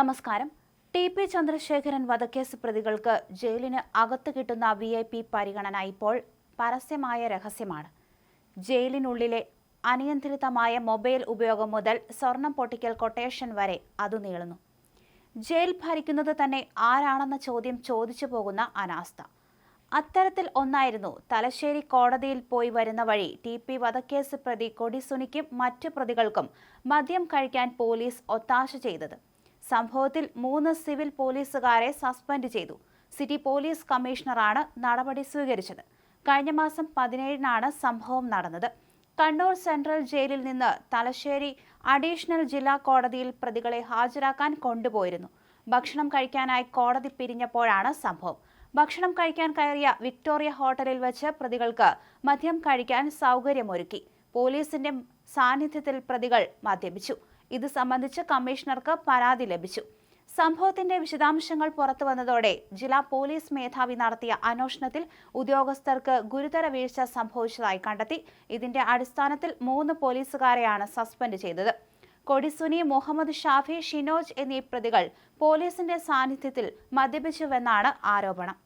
നമസ്കാരം. T P Chandrasekharan വധക്കേസ് പ്രതികൾക്ക് ജയിലിന് അകത്ത് കിട്ടുന്ന വി ഐ പി പരിഗണന ഇപ്പോൾ പരസ്യമായ രഹസ്യമാണ്. ജയിലിനുള്ളിലെ അനിയന്ത്രിതമായ മൊബൈൽ ഉപയോഗം മുതൽ സ്വർണം പൊട്ടിക്കൽ കൊട്ടേഷൻ വരെ അത് നീളുന്നു. ജയിൽ ഭരിക്കുന്നത് തന്നെ ആരാണെന്ന ചോദ്യം ചോദിച്ചു പോകുന്ന അനാസ്ഥ. അത്തരത്തിൽ ഒന്നായിരുന്നു തലശ്ശേരി കോടതിയിൽ പോയി വരുന്ന വഴി ടി പി വധക്കേസ് പ്രതി കൊടിസുനിക്കും മറ്റു പ്രതികൾക്കും മദ്യം കഴിക്കാൻ പോലീസ് ഒത്താശ ചെയ്തത്. സംഭവത്തിൽ മൂന്ന് സിവിൽ പോലീസുകാരെ സസ്പെൻഡ് ചെയ്തു. സിറ്റി പോലീസ് കമ്മീഷണറാണ് നടപടി സ്വീകരിച്ചത്. കഴിഞ്ഞ മാസം പതിനേഴിനാണ് സംഭവം നടന്നത്. കണ്ണൂർ സെൻട്രൽ ജയിലിൽ നിന്ന് തലശ്ശേരി അഡീഷണൽ ജില്ലാ കോടതിയിൽ പ്രതികളെ ഹാജരാക്കാൻ കൊണ്ടുപോയിരുന്നു. ഭക്ഷണം കഴിക്കാനായി കോടതി പിരിഞ്ഞപ്പോഴാണ് സംഭവം. ഭക്ഷണം കഴിക്കാൻ കയറിയ വിക്ടോറിയ ഹോട്ടലിൽ വെച്ച് പ്രതികൾക്ക് മദ്യം കഴിക്കാൻ സൗകര്യമൊരുക്കി. പോലീസിന്റെ സാന്നിധ്യത്തിൽ പ്രതികൾ മദ്യപിച്ചു. ഇത് സംബന്ധിച്ച് കമ്മീഷണർക്ക് പരാതി ലഭിച്ചു. സംഭവത്തിന്റെ വിശദാംശങ്ങൾ പുറത്തു വന്നതോടെ ജില്ലാ പോലീസ് മേധാവി നടത്തിയ അന്വേഷണത്തിൽ ഉദ്യോഗസ്ഥർക്ക് ഗുരുതര വീഴ്ച സംഭവിച്ചതായി കണ്ടെത്തി. ഇതിന്റെ അടിസ്ഥാനത്തിൽ മൂന്ന് പോലീസുകാരെയാണ് സസ്പെൻഡ് ചെയ്തത്. കൊടിസുനി മുഹമ്മദ് ഷാഫി ഷിനോജ് എന്നീ പ്രതികൾ പോലീസിന്റെ സാന്നിധ്യത്തിൽ മദ്യപിച്ചുവെന്നാണ് ആരോപണം.